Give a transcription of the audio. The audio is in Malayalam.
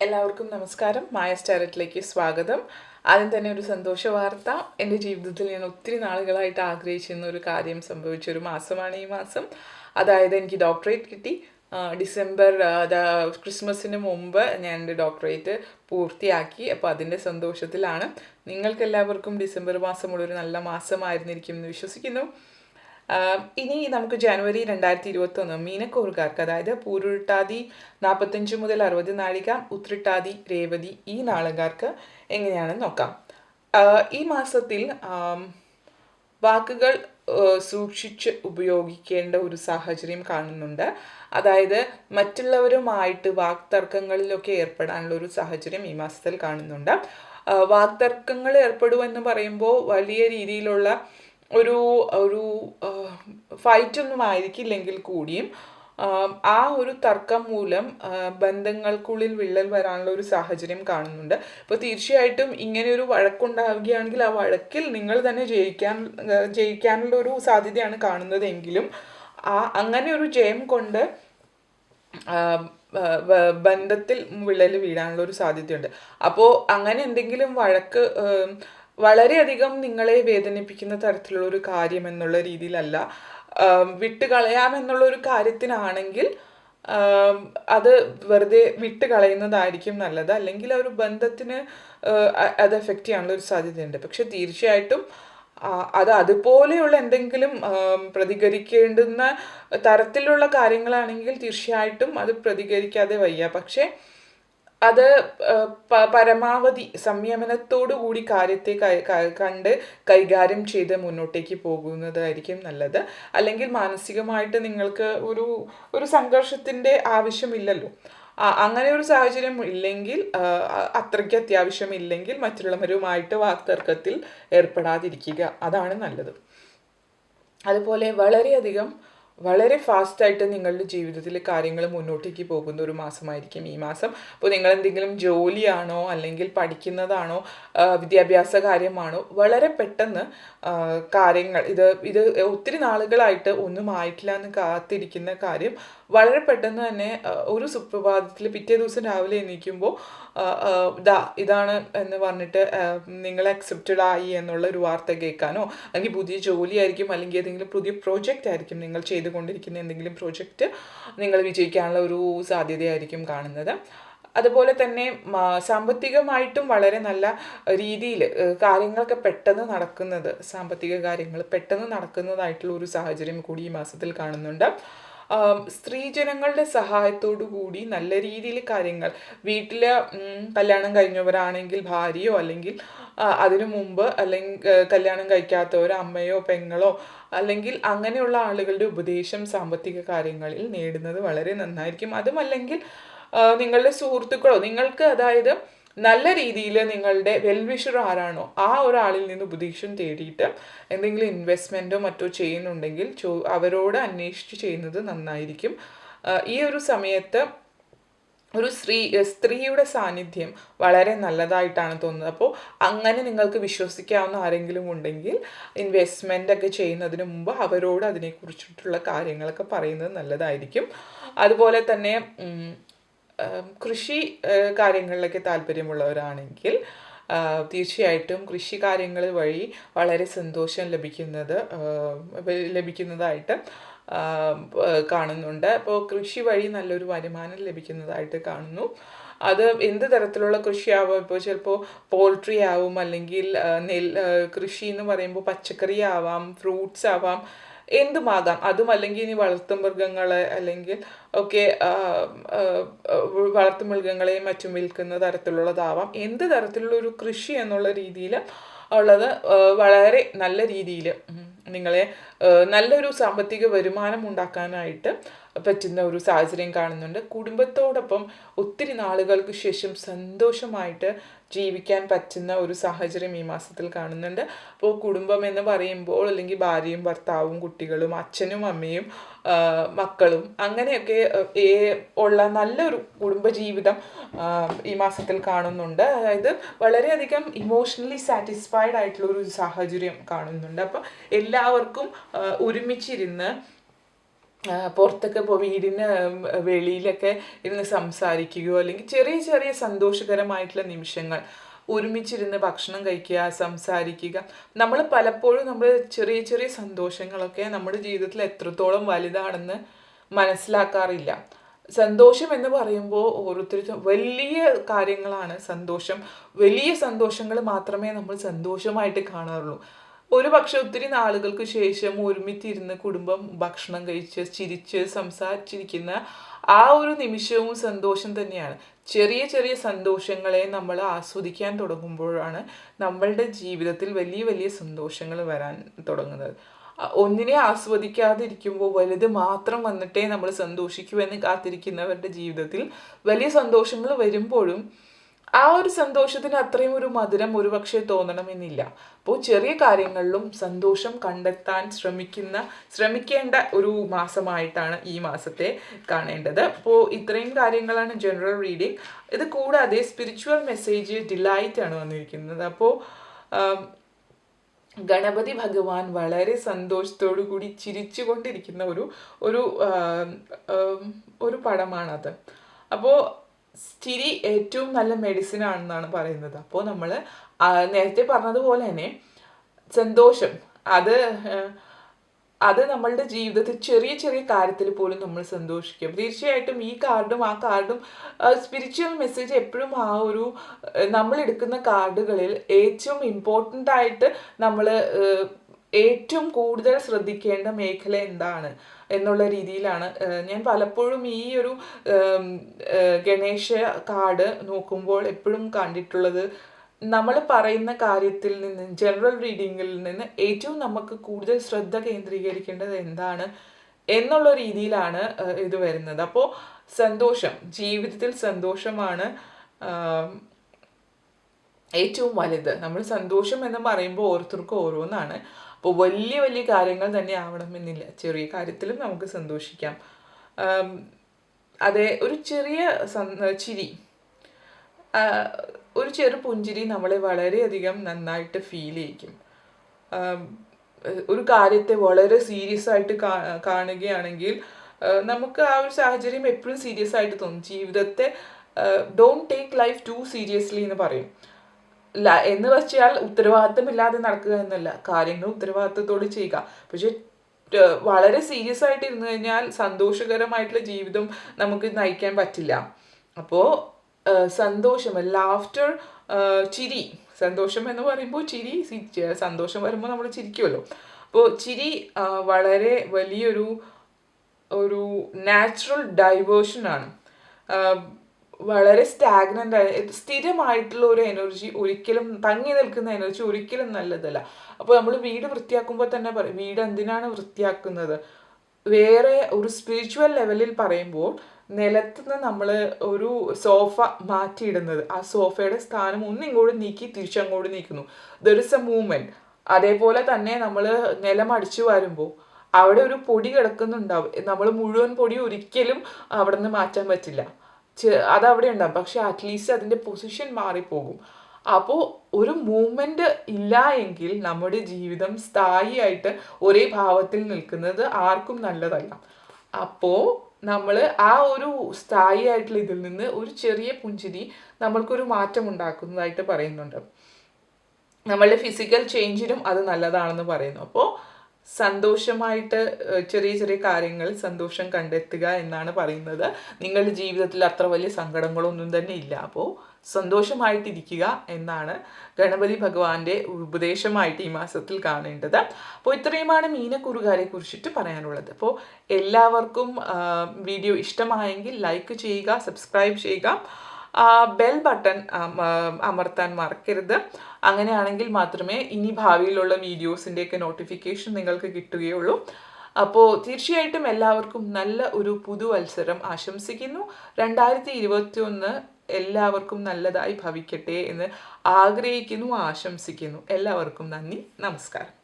എല്ലാവർക്കും നമസ്കാരം. മായ സ്റ്റാരറ്റിലേക്ക് സ്വാഗതം. ആദ്യം തന്നെ ഒരു സന്തോഷ വാർത്ത. എന്റെ ജീവിതത്തിൽ ഞാൻ ഒത്തിരി നാളുകളായിട്ട് ആഗ്രഹിച്ചിരുന്ന ഒരു കാര്യം സംഭവിച്ച ഒരു മാസമാണ് ഈ മാസം. അതായത് എനിക്ക് ഡോക്ടറേറ്റ് കിട്ടി. ഡിസംബർ ക്രിസ്മസിന് മുമ്പ് ഞാൻ എന്റെ ഡോക്ടറേറ്റ് പൂർത്തിയാക്കി. അപ്പോൾ അതിന്റെ സന്തോഷത്തിലാണ്. നിങ്ങൾക്കെല്ലാവർക്കും ഡിസംബർ മാസമുള്ളൊരു നല്ല മാസമായിരുന്നിരിക്കും എന്ന് വിശ്വസിക്കുന്നു. ഇനി നമുക്ക് ജനുവരി രണ്ടായിരത്തി ഇരുപത്തി ഒന്ന് മീനക്കൂറുകാർക്ക് അതായത് പൂരുരുട്ടാതി നാൽപ്പത്തഞ്ച് മുതൽ അറുപത് നാഴിക ഉത്രിട്ടാതി രേവതി ഈ നാളുകാർക്ക് എങ്ങനെയാണെന്ന് നോക്കാം. ഈ മാസത്തിൽ വാക്കുകൾ സൂക്ഷിച്ച് ഉപയോഗിക്കേണ്ട ഒരു സാഹചര്യം കാണുന്നുണ്ട്. അതായത് മറ്റുള്ളവരുമായിട്ട് വാക്തർക്കങ്ങളിലൊക്കെ ഏർപ്പെടാനുള്ള ഒരു സാഹചര്യം ഈ മാസത്തിൽ കാണുന്നുണ്ട്. വാക്തർക്കങ്ങൾ ഏർപ്പെടുമെന്ന് പറയുമ്പോൾ വലിയ രീതിയിലുള്ള ഒരു ഒരു ഫൈറ്റ് ഒന്നും ആയിരിക്കില്ലെങ്കിൽ കൂടിയും ആ ഒരു തർക്കം മൂലം ബന്ധങ്ങൾക്കുള്ളിൽ വിള്ളൽ വരാനുള്ള ഒരു സാഹചര്യം കാണുന്നുണ്ട്. അപ്പോൾ തീർച്ചയായിട്ടും ഇങ്ങനെ ഒരു വഴക്കുണ്ടാവുകയാണെങ്കിൽ ആ വഴക്കിൽ നിങ്ങൾ തന്നെ ജയിക്കാൻ ജയിക്കാനുള്ള ഒരു സാധ്യതയാണ് കാണുന്നതെങ്കിലും ആ അങ്ങനെ ഒരു ജയം കൊണ്ട് ബന്ധത്തിൽ വിള്ളൽ വീഴാനുള്ള ഒരു സാധ്യതയുണ്ട്. അപ്പോൾ അങ്ങനെ എന്തെങ്കിലും വഴക്ക് വളരെയധികം നിങ്ങളെ വേദനിപ്പിക്കുന്ന തരത്തിലുള്ള ഒരു കാര്യം എന്നുള്ള രീതിയിലല്ല. വിട്ടുകളയാം എന്നുള്ള ഒരു കാര്യത്തിനാണെങ്കിൽ അത് വെറുതെ വിട്ട് കളയുന്നതായിരിക്കും നല്ലത്. അല്ലെങ്കിൽ ആ ഒരു ബന്ധത്തിന് അത് എഫക്റ്റ് ചെയ്യാനുള്ള ഒരു സാധ്യതയുണ്ട്. പക്ഷെ തീർച്ചയായിട്ടും അത് അതുപോലെയുള്ള എന്തെങ്കിലും പ്രതികരിക്കേണ്ടുന്ന തരത്തിലുള്ള കാര്യങ്ങളാണെങ്കിൽ തീർച്ചയായിട്ടും അത് പ്രതികരിക്കാതെ വയ്യ. പക്ഷേ അത് പരമാവധി സംയമനത്തോടു കൂടി കാര്യത്തെ കണ്ട് കൈകാര്യം ചെയ്ത് മുന്നോട്ടേക്ക് പോകുന്നതായിരിക്കും നല്ലത്. അല്ലെങ്കിൽ മാനസികമായിട്ട് നിങ്ങൾക്ക് ഒരു ഒരു സംഘർഷത്തിന്റെ ആവശ്യമില്ലല്ലോ. അങ്ങനെ ഒരു സാഹചര്യം ഇല്ലെങ്കിൽ അത്രയ്ക്ക് അത്യാവശ്യം ഇല്ലെങ്കിൽ മറ്റുള്ളവരുമായിട്ട് വാക്തർക്കത്തിൽ ഏർപ്പെടാതിരിക്കുക. അതാണ് നല്ലത്. അതുപോലെ വളരെയധികം വളരെ ഫാസ്റ്റായിട്ട് നിങ്ങളുടെ ജീവിതത്തിൽ കാര്യങ്ങൾ മുന്നോട്ടേക്ക് പോകുന്ന ഒരു മാസമായിരിക്കും ഈ മാസം. അപ്പോൾ നിങ്ങൾ എന്തെങ്കിലും ജോലിയാണോ അല്ലെങ്കിൽ പഠിക്കുന്നതാണോ വിദ്യാഭ്യാസ കാര്യമാണോ വളരെ പെട്ടെന്ന് കാര്യങ്ങൾ ഇത് ഇത് ഒത്തിരി നാളുകളായിട്ട് ഒന്നും ആയിട്ടില്ല എന്ന് കാത്തിരിക്കുന്ന കാര്യം വളരെ പെട്ടെന്ന് തന്നെ ഒരു സുപ്രഭാതത്തിൽ പിറ്റേ ദിവസം രാവിലെ എണീക്കുമ്പോൾ ദാ ഇതാണ് എന്ന് പറഞ്ഞിട്ട് നിങ്ങൾ അക്സെപ്റ്റഡ് ആയി എന്നുള്ള ഒരു വാർത്ത കേൾക്കാനോ അല്ലെങ്കിൽ പുതിയ ജോലിയായിരിക്കും അല്ലെങ്കിൽ ഏതെങ്കിലും പുതിയ പ്രോജക്റ്റ് ആയിരിക്കും നിങ്ങൾ ചെയ്തുകൊണ്ടിരിക്കുന്ന എന്തെങ്കിലും പ്രോജക്റ്റ് നിങ്ങൾ വിജയിക്കാനുള്ള ഒരു സാധ്യതയായിരിക്കും കാണുന്നത്. അതുപോലെ തന്നെ സാമ്പത്തികമായിട്ടും വളരെ നല്ല രീതിയിൽ കാര്യങ്ങളൊക്കെ പെട്ടെന്ന് നടക്കുന്നത് സാമ്പത്തിക കാര്യങ്ങൾ പെട്ടെന്ന് നടക്കുന്നതായിട്ടുള്ള ഒരു സാഹചര്യം കൂടി ഈ മാസത്തിൽ കാണുന്നുണ്ട്. സ്ത്രീജനങ്ങളുടെ സഹായത്തോടു കൂടി നല്ല രീതിയിൽ കാര്യങ്ങൾ വീട്ടിൽ കല്യാണം കഴിഞ്ഞവരാണെങ്കിൽ ഭാര്യയോ അല്ലെങ്കിൽ അതിനു മുമ്പ് അല്ലെങ്കിൽ കല്യാണം കഴിക്കാത്തവരോ അമ്മയോ പെങ്ങളോ അല്ലെങ്കിൽ അങ്ങനെയുള്ള ആളുകളുടെ ഉപദേശം സാമ്പത്തിക കാര്യങ്ങളിൽ നേടുന്നത് വളരെ നന്നായിരിക്കും. അതുമല്ലെങ്കിൽ നിങ്ങളുടെ സുഹൃത്തുക്കളോ നിങ്ങൾക്ക് അതായത് നല്ല രീതിയിൽ നിങ്ങളുടെ വെൽവിഷർ ആരാണോ ആ ഒരാളിൽ നിന്ന് ഉപദേശം തേടിയിട്ട് എന്തെങ്കിലും ഇൻവെസ്റ്റ്മെന്റോ മറ്റോ ചെയ്യുന്നുണ്ടെങ്കിൽ ചോ അവരോട് അന്വേഷിച്ച് ചെയ്യുന്നത് നന്നായിരിക്കും. ഈ ഒരു സമയത്ത് ഒരു സ്ത്രീ സ്ത്രീയുടെ സാന്നിധ്യം വളരെ നല്ലതായിട്ടാണ് തോന്നുന്നത്. അപ്പോൾ അങ്ങനെ നിങ്ങൾക്ക് വിശ്വസിക്കാവുന്ന ആരെങ്കിലും ഉണ്ടെങ്കിൽ ഇൻവെസ്റ്റ്മെന്റ് ഒക്കെ ചെയ്യുന്നതിന് മുമ്പ് അവരോട് അതിനെക്കുറിച്ചിട്ടുള്ള കാര്യങ്ങളൊക്കെ പറയുന്നത് നല്ലതായിരിക്കും. അതുപോലെ തന്നെ കൃഷി കാര്യങ്ങളിലൊക്കെ താല്പര്യമുള്ളവരാണെങ്കിൽ തീർച്ചയായിട്ടും കൃഷി കാര്യങ്ങൾ വഴി വളരെ സന്തോഷം ലഭിക്കുന്നത് ലഭിക്കുന്നതായിട്ട് കാണുന്നുണ്ട്. അപ്പോൾ കൃഷി വഴി നല്ലൊരു വരുമാനം ലഭിക്കുന്നതായിട്ട് കാണുന്നു. അത് എന്ത് തരത്തിലുള്ള കൃഷിയാവും? ഇപ്പോൾ ചിലപ്പോൾ പോൾട്രി ആവും അല്ലെങ്കിൽ നെൽ കൃഷി എന്ന് പറയുമ്പോൾ പച്ചക്കറി ആവാം ഫ്രൂട്ട്സ് ആവാം എന്തുമാകാം? അതും അല്ലെങ്കിൽ ഇനി വളർത്തുമൃഗങ്ങളെ അല്ലെങ്കിൽ ഒക്കെ വളർത്തുമൃഗങ്ങളെയും മറ്റും വിൽക്കുന്ന തരത്തിലുള്ളതാവാം. എന്ത് തരത്തിലുള്ള ഒരു കൃഷി എന്നുള്ള രീതിയിൽ ഉള്ളത് വളരെ നല്ല രീതിയിൽ നിങ്ങളെ നല്ലൊരു സാമ്പത്തിക വരുമാനം ഉണ്ടാക്കാനായിട്ട് പറ്റുന്ന ഒരു സാഹചര്യം കാണുന്നുണ്ട്. കുടുംബത്തോടൊപ്പം ഒത്തിരി നാളുകൾക്ക് ശേഷം സന്തോഷമായിട്ട് ജീവിക്കാൻ പറ്റുന്ന ഒരു സാഹചര്യം ഈ മാസത്തിൽ കാണുന്നുണ്ട്. അപ്പോൾ കുടുംബം എന്ന് പറയുമ്പോൾ അല്ലെങ്കിൽ ഭാര്യയും ഭർത്താവും കുട്ടികളും അച്ഛനും അമ്മയും മക്കളും അങ്ങനെയൊക്കെ ഉള്ള നല്ലൊരു കുടുംബജീവിതം ഈ മാസത്തിൽ കാണുന്നുണ്ട്. അതായത് വളരെയധികം ഇമോഷണലി സാറ്റിസ്ഫൈഡ് ആയിട്ടുള്ള ഒരു സാഹചര്യം കാണുന്നുണ്ട്. അപ്പോൾ എല്ലാവർക്കും ഒരുമിച്ചിരുന്ന് പുറത്തൊക്കെ ഇപ്പോൾ വീടിന് വെളിയിലൊക്കെ ഇരുന്ന് സംസാരിക്കുകയോ അല്ലെങ്കിൽ ചെറിയ ചെറിയ സന്തോഷകരമായിട്ടുള്ള നിമിഷങ്ങൾ. ഒരുമിച്ചിരുന്ന് ഭക്ഷണം കഴിക്കുക സംസാരിക്കുക. നമ്മൾ പലപ്പോഴും നമ്മൾ ചെറിയ ചെറിയ സന്തോഷങ്ങളൊക്കെ നമ്മുടെ ജീവിതത്തിൽ എത്രത്തോളം വലുതാണെന്ന് മനസ്സിലാക്കാറില്ല. സന്തോഷം എന്ന് പറയുമ്പോൾ ഓരോരുത്തർക്കും വലിയ കാര്യങ്ങളാണ് സന്തോഷം. വലിയ സന്തോഷങ്ങൾ മാത്രമേ നമ്മൾ സന്തോഷമായിട്ട് കാണാറുള്ളൂ. ഒരു പക്ഷെ ഒത്തിരി നാളുകൾക്ക് ശേഷം ഒരുമിച്ചിരുന്ന് കുടുംബം ഭക്ഷണം കഴിച്ച് ചിരിച്ച് സംസാരിച്ചിരിക്കുന്ന ആ ഒരു നിമിഷവും സന്തോഷം തന്നെയാണ്. ചെറിയ ചെറിയ സന്തോഷങ്ങളെ നമ്മൾ ആസ്വദിക്കാൻ തുടങ്ങുമ്പോഴാണ് നമ്മളുടെ ജീവിതത്തിൽ വലിയ വലിയ സന്തോഷങ്ങൾ വരാൻ തുടങ്ങുന്നത്. ഒന്നിനെ ആസ്വദിക്കാതിരിക്കുമ്പോൾ വലുത് മാത്രം വന്നിട്ടേ നമ്മൾ സന്തോഷിക്കൂ എന്ന് കാത്തിരിക്കുന്നവരുടെ ജീവിതത്തിൽ വലിയ സന്തോഷങ്ങൾ വരുമ്പോഴും ആ ഒരു സന്തോഷത്തിന് അത്രയും ഒരു മധുരം ഒരുപക്ഷെ തോന്നണമെന്നില്ല. അപ്പോൾ ചെറിയ കാര്യങ്ങളിലും സന്തോഷം കണ്ടെത്താൻ ശ്രമിക്കുന്ന ശ്രമിക്കേണ്ട ഒരു മാസമായിട്ടാണ് ഈ മാസത്തെ കാണേണ്ടത്. അപ്പോൾ ഇത്രയും കാര്യങ്ങളാണ് ജനറൽ റീഡിംഗ് ഇത് കൂടാതെ സ്പിരിച്വൽ മെസ്സേജ് ഡിലൈറ്റ് ആണ് വന്നിരിക്കുന്നത്. അപ്പോൾ ഗണപതി ഭഗവാൻ വളരെ സന്തോഷത്തോടു കൂടി ചിരിച്ചുകൊണ്ടിരിക്കുന്ന ഒരു ഒരു ആം, ഒരു പടമാണത്. അപ്പോൾ ചിരി ഏറ്റവും നല്ല മെഡിസിൻ ആണെന്നാണ് പറയുന്നത്. അപ്പോൾ നമ്മൾ നേരത്തെ പറഞ്ഞതുപോലെ തന്നെ സന്തോഷം. അത് അത് നമ്മളുടെ ജീവിതത്തിൽ ചെറിയ ചെറിയ കാര്യത്തിൽ പോലും നമ്മൾ സന്തോഷിക്കും. തീർച്ചയായിട്ടും ഈ കാർഡും ആ കാർഡും സ്പിരിച്വൽ മെസ്സേജ് എപ്പോഴും ആ ഒരു നമ്മൾ എടുക്കുന്ന കാർഡുകളിൽ ഏറ്റവും ഇമ്പോർട്ടന്റ് ആയിട്ട് നമ്മൾ ഏറ്റവും കൂടുതൽ ശ്രദ്ധിക്കേണ്ട മേഖല എന്താണ് എന്നുള്ള രീതിയിലാണ്. ഞാൻ പലപ്പോഴും ഈ ഒരു ഗണേശ കാർഡ് നോക്കുമ്പോൾ എപ്പോഴും കണ്ടിട്ടുള്ളത് നമ്മൾ പറയുന്ന കാര്യത്തിൽ നിന്ന് ജനറൽ റീഡിങ്ങിൽ നിന്ന് ഏറ്റവും നമുക്ക് കൂടുതൽ ശ്രദ്ധ കേന്ദ്രീകരിക്കേണ്ടത് എന്താണ് എന്നുള്ള രീതിയിലാണ് ഇത് വരുന്നത്. അപ്പോൾ സന്തോഷം ജീവിതത്തിൽ സന്തോഷമാണ് ഏറ്റവും വലുത്. നമ്മൾ സന്തോഷം എന്ന് പറയുമ്പോൾ ഓരോരുത്തർക്കും ഓരോന്നാണ്. അപ്പോൾ വലിയ വലിയ കാര്യങ്ങൾ തന്നെ ആവണമെന്നില്ല ചെറിയ കാര്യത്തിലും നമുക്ക് സന്തോഷിക്കാം. അതെ ഒരു ചെറിയ ചിരി. ഒരു ചെറു പുഞ്ചിരി നമ്മളെ വളരെയധികം നന്നായിട്ട് ഫീൽ ചെയ്യിക്കും. ഒരു കാര്യത്തെ വളരെ സീരിയസ് ആയിട്ട് കാണുകയാണെങ്കിൽ നമുക്ക് ആ ഒരു സാഹചര്യം എപ്പോഴും സീരിയസ് ആയിട്ട് തോന്നും. ജീവിതത്തെ don't take life too seriously എന്ന് പറയും. എന്ന് വെച്ചാൽ ഉത്തരവാദിത്തമില്ലാതെ നടക്കുക എന്നല്ല. കാര്യങ്ങൾ ഉത്തരവാദിത്തത്തോട് ചെയ്യുക. പക്ഷെ വളരെ സീരിയസ് ആയിട്ട് ഇരുന്ന് കഴിഞ്ഞാൽ സന്തോഷകരമായിട്ടുള്ള ജീവിതം നമുക്ക് നയിക്കാൻ പറ്റില്ല. അപ്പോൾ സന്തോഷം ലാഫ്റ്റർ ചിരി. സന്തോഷം എന്ന് പറയുമ്പോൾ ചിരി സന്തോഷം വരുമ്പോൾ നമ്മൾ ചിരിക്കുമല്ലോ. അപ്പോൾ ചിരി വളരെ വലിയൊരു ഒരു നാച്ചുറൽ ഡൈവേർഷനാണ് വളരെ സ്റ്റാഗ്നന്റ് ആയ. സ്ഥിരമായിട്ടുള്ള ഒരു എനർജി ഒരിക്കലും തങ്ങി നിൽക്കുന്ന എനർജി ഒരിക്കലും നല്ലതല്ല. അപ്പോൾ നമ്മൾ വീട് വൃത്തിയാക്കുമ്പോൾ തന്നെ പറയും വീട് എന്തിനാണ് വൃത്തിയാക്കുന്നത്? വേറെ ഒരു സ്പിരിച്വൽ ലെവലിൽ പറയുമ്പോൾ നിലത്തുനിന്ന് നമ്മൾ ഒരു സോഫ മാറ്റിയിടുന്നത് ആ സോഫയുടെ സ്ഥാനം ഒന്നിങ്ങോട്ട് നീക്കി തിരിച്ചങ്ങോട്ട് നീക്കുന്നു. ദർ ഇസ് എ മൂവ്മെന്റ് അതേപോലെ തന്നെ നമ്മൾ നിലം അടിച്ചു വരുമ്പോൾ അവിടെ ഒരു പൊടി കിടക്കുന്നുണ്ടാവും. നമ്മൾ മുഴുവൻ പൊടി ഒരിക്കലും അവിടെ നിന്ന് മാറ്റാൻ പറ്റില്ല. അതവിടെ ഉണ്ടാകും പക്ഷെ അറ്റ്ലീസ്റ്റ് അതിന്റെ പൊസിഷൻ മാറിപ്പോകും. അപ്പോൾ ഒരു മൂവ്മെന്റ് ഇല്ല എങ്കിൽ നമ്മുടെ ജീവിതം സ്ഥായിയായിട്ട് ഒരേ ഭാവത്തിൽ നിൽക്കുന്നത് ആർക്കും നല്ലതല്ല. അപ്പോൾ നമ്മൾ ആ ഒരു സ്ഥായി ആയിട്ടുള്ള ഇതിൽ നിന്ന് ഒരു ചെറിയ പുഞ്ചിരി നമ്മൾക്കൊരു മാറ്റം ഉണ്ടാക്കുന്നതായിട്ട് പറയുന്നുണ്ട്. നമ്മളുടെ ഫിസിക്കൽ ചേഞ്ചിനും അത് നല്ലതാണെന്ന് പറയുന്നു. അപ്പോൾ സന്തോഷമായിട്ട് ചെറിയ ചെറിയ കാര്യങ്ങൾ സന്തോഷം കണ്ടെത്തുക എന്നാണ് പറയുന്നത്. നിങ്ങളുടെ ജീവിതത്തിൽ അത്ര വലിയ സങ്കടങ്ങളൊന്നും തന്നെ ഇല്ല. അപ്പോൾ സന്തോഷമായിട്ടിരിക്കുക എന്നാണ് ഗണപതി ഭഗവാന്റെ ഉപദേശമായിട്ട് ഈ മാസത്തിൽ കാണേണ്ടത്. അപ്പോൾ ഇത്രയുമാണ് മീനക്കുറുകാരെ കുറിച്ചിട്ട് പറയാനുള്ളത്. അപ്പോൾ എല്ലാവർക്കും വീഡിയോ ഇഷ്ടമായെങ്കിൽ ലൈക്ക് ചെയ്യുക സബ്സ്ക്രൈബ് ചെയ്യുക. ബെൽ ബട്ടൺ അമർത്താൻ മറക്കരുത്. അങ്ങനെയാണെങ്കിൽ മാത്രമേ ഇനി ഭാവിയിലുള്ള വീഡിയോസിന്റെയൊക്കെ നോട്ടിഫിക്കേഷൻ നിങ്ങൾക്ക് കിട്ടുകയുള്ളൂ. അപ്പോൾ തീർച്ചയായിട്ടും എല്ലാവർക്കും നല്ല ഒരു പുതുവത്സരം ആശംസിക്കുന്നു. രണ്ടായിരത്തി ഇരുപത്തി ഒന്ന് എല്ലാവർക്കും നല്ലതായി ഭവിക്കട്ടെ എന്ന് ആഗ്രഹിക്കുന്നു ആശംസിക്കുന്നു. എല്ലാവർക്കും നന്ദി നമസ്കാരം.